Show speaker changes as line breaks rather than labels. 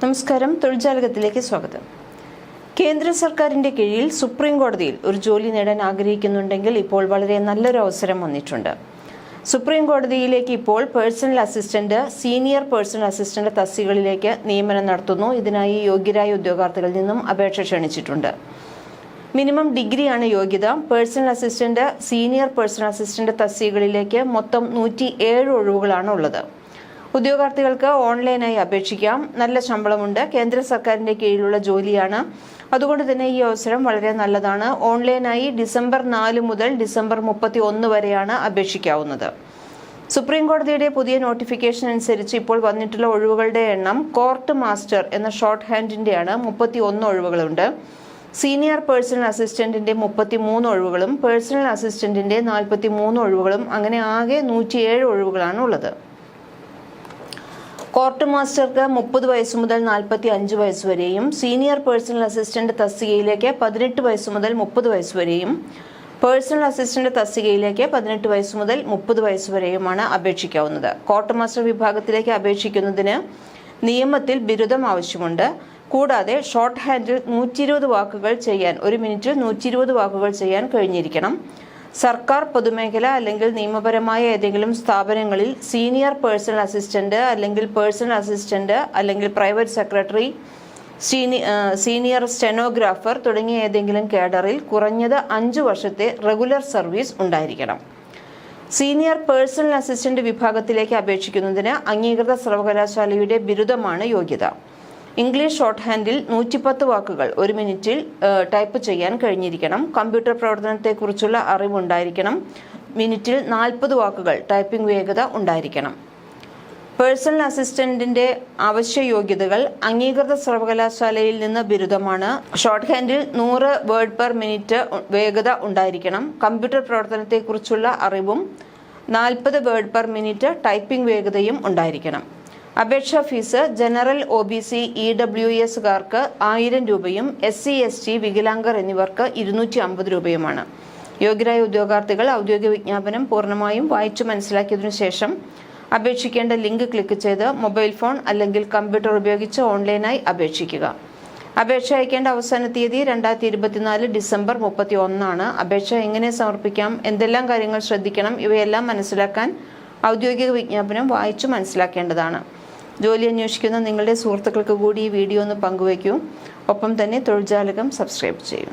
നമസ്കാരം. തൊഴിൽജാലകത്തിലേക്ക് സ്വാഗതം. കേന്ദ്ര സർക്കാരിന്റെ കീഴിൽ സുപ്രീം കോടതിയിൽ ഒരു ജോലി നേടാൻ ആഗ്രഹിക്കുന്നുണ്ടെങ്കിൽ ഇപ്പോൾ വളരെ നല്ലൊരു അവസരം വന്നിട്ടുണ്ട്. സുപ്രീം കോടതിയിലേക്ക് ഇപ്പോൾ personal assistant senior personal assistant തസ്തികളിലേക്ക് നിയമനം നടത്തുന്നു. ഇതിനായി യോഗ്യരായ ഉദ്യോഗാർത്ഥികളിൽ നിന്നും അപേക്ഷ ക്ഷണിച്ചിട്ടുണ്ട്. മിനിമം ഡിഗ്രിയാണ് യോഗ്യത. Personal assistant senior personal assistant തസ്തികളിലേക്ക് മൊത്തം നൂറ്റി ഏഴ് ഒഴിവുകളാണ് ഉള്ളത്. ഉദ്യോഗാർത്ഥികൾക്ക് ഓൺലൈനായി അപേക്ഷിക്കാം. നല്ല ശമ്പളമുണ്ട്. കേന്ദ്ര സർക്കാരിന്റെ കീഴിലുള്ള ജോലിയാണ്. അതുകൊണ്ട് തന്നെ ഈ അവസരം വളരെ നല്ലതാണ്. ഓൺലൈനായി ഡിസംബർ നാല് മുതൽ ഡിസംബർ മുപ്പത്തി ഒന്ന് വരെയാണ് അപേക്ഷിക്കാവുന്നത്. സുപ്രീം കോടതിയുടെ പുതിയ നോട്ടിഫിക്കേഷൻ അനുസരിച്ച് ഇപ്പോൾ വന്നിട്ടുള്ള ഒഴിവുകളുടെ എണ്ണം കോർട്ട് മാസ്റ്റർ എന്ന ഷോർട്ട് ഹാൻഡിന്റെയാണ് മുപ്പത്തി ഒന്ന് ഒഴിവുകളുണ്ട്. സീനിയർ പേഴ്സണൽ അസിസ്റ്റന്റിന്റെ മുപ്പത്തി മൂന്ന് ഒഴിവുകളും പേഴ്സണൽ അസിസ്റ്റന്റിന്റെ നാൽപ്പത്തി മൂന്ന് ഒഴിവുകളും അങ്ങനെ ആകെ നൂറ്റിയേഴ് ഒഴിവുകളാണ് ഉള്ളത് കോർട്ട് മാസ്റ്റർക്ക് മുപ്പത് വയസ്സ് മുതൽ നാൽപ്പത്തി അഞ്ച് വയസ്സ് വരെയും സീനിയർ പേഴ്സണൽ അസിസ്റ്റന്റ് തസ്തികയിലേക്ക് പതിനെട്ട് വയസ്സ് മുതൽ മുപ്പത് വയസ്സ് വരെയും പേഴ്സണൽ അസിസ്റ്റന്റ് തസ്തികയിലേക്ക് പതിനെട്ട് വയസ്സ് മുതൽ മുപ്പത് വയസ്സ് വരെയുമാണ് അപേക്ഷിക്കാവുന്നത്. കോർട്ട് മാസ്റ്റർ വിഭാഗത്തിലേക്ക് അപേക്ഷിക്കുന്നതിന് നിയമത്തിൽ ബിരുദം ആവശ്യമുണ്ട്. കൂടാതെ ഷോർട്ട് ഹാൻഡിൽ നൂറ്റി വാക്കുകൾ ചെയ്യാൻ ഒരു മിനിറ്റിൽ നൂറ്റി വാക്കുകൾ ചെയ്യാൻ കഴിഞ്ഞിരിക്കണം. സർക്കാർ പൊതുമേഖല അല്ലെങ്കിൽ നിയമപരമായ ഏതെങ്കിലും സ്ഥാപനങ്ങളിൽ സീനിയർ പേഴ്സണൽ അസിസ്റ്റന്റ് അല്ലെങ്കിൽ പേഴ്സണൽ അസിസ്റ്റന്റ് അല്ലെങ്കിൽ പ്രൈവറ്റ് സെക്രട്ടറി സീനിയർ സ്റ്റെനോഗ്രാഫർ തുടങ്ങിയ ഏതെങ്കിലും കേഡറിൽ കുറഞ്ഞത് അഞ്ചു വർഷത്തെ റെഗുലർ സർവീസ് ഉണ്ടായിരിക്കണം. സീനിയർ പേഴ്സണൽ അസിസ്റ്റന്റ് വിഭാഗത്തിലേക്ക് അപേക്ഷിക്കുന്നതിന് അംഗീകൃത സർവകലാശാലയുടെ ബിരുദമാണ് യോഗ്യത. ഇംഗ്ലീഷ് ഷോർട്ട് ഹാൻഡിൽ നൂറ്റിപ്പത്ത് വാക്കുകൾ ഒരു മിനിറ്റിൽ ടൈപ്പ് ചെയ്യാൻ കഴിഞ്ഞിരിക്കണം. കമ്പ്യൂട്ടർ പ്രവർത്തനത്തെക്കുറിച്ചുള്ള അറിവുണ്ടായിരിക്കണം. മിനിറ്റിൽ നാൽപ്പത് വാക്കുകൾ ടൈപ്പിംഗ് വേഗത ഉണ്ടായിരിക്കണം. പേഴ്സണൽ അസിസ്റ്റന്റിന്റെ അവശ്യ യോഗ്യതകൾ അംഗീകൃത സർവകലാശാലയിൽ നിന്ന് ബിരുദമാണ്. ഷോർട്ട് ഹാൻഡിൽ നൂറ് വേർഡ് പെർ മിനിറ്റ് വേഗത ഉണ്ടായിരിക്കണം. കമ്പ്യൂട്ടർ പ്രവർത്തനത്തെക്കുറിച്ചുള്ള അറിവും നാൽപ്പത് വേർഡ് പെർ മിനിറ്റ് ടൈപ്പിംഗ് വേഗതയും ഉണ്ടായിരിക്കണം. അപേക്ഷാ fees general O B C E W എസുകാർക്ക് ആയിരം രൂപയും എസ് സി എസ് ടി വികലാംഗർ എന്നിവർക്ക് ഇരുന്നൂറ്റി അമ്പത് രൂപയുമാണ്. യോഗ്യരായ ഉദ്യോഗാർത്ഥികൾ ഔദ്യോഗിക വിജ്ഞാപനം പൂർണമായും വായിച്ചു മനസ്സിലാക്കിയതിനു ശേഷം അപേക്ഷിക്കേണ്ട ലിങ്ക് ക്ലിക്ക് ചെയ്ത് മൊബൈൽ ഫോൺ അല്ലെങ്കിൽ കമ്പ്യൂട്ടർ ഉപയോഗിച്ച് ഓൺലൈനായി അപേക്ഷിക്കുക. അപേക്ഷ അയക്കേണ്ട അവസാന തീയതി രണ്ടായിരത്തി ഇരുപത്തിനാല് ഡിസംബർ മുപ്പത്തി ഒന്നാണ് അപേക്ഷ എങ്ങനെ സമർപ്പിക്കാം? എന്തെല്ലാം കാര്യങ്ങൾ ശ്രദ്ധിക്കണം? ഇവയെല്ലാം മനസ്സിലാക്കാൻ ഔദ്യോഗിക വിജ്ഞാപനം വായിച്ചു മനസ്സിലാക്കേണ്ടതാണ്. ജോലി അന്വേഷിക്കുന്ന നിങ്ങളുടെ സുഹൃത്തുക്കൾക്ക് കൂടി ഈ വീഡിയോ ഒന്ന് പങ്കുവയ്ക്കൂ. ഒപ്പം തന്നെ തൊഴിൽ ജാലകം സബ്സ്ക്രൈബ് ചെയ്യും.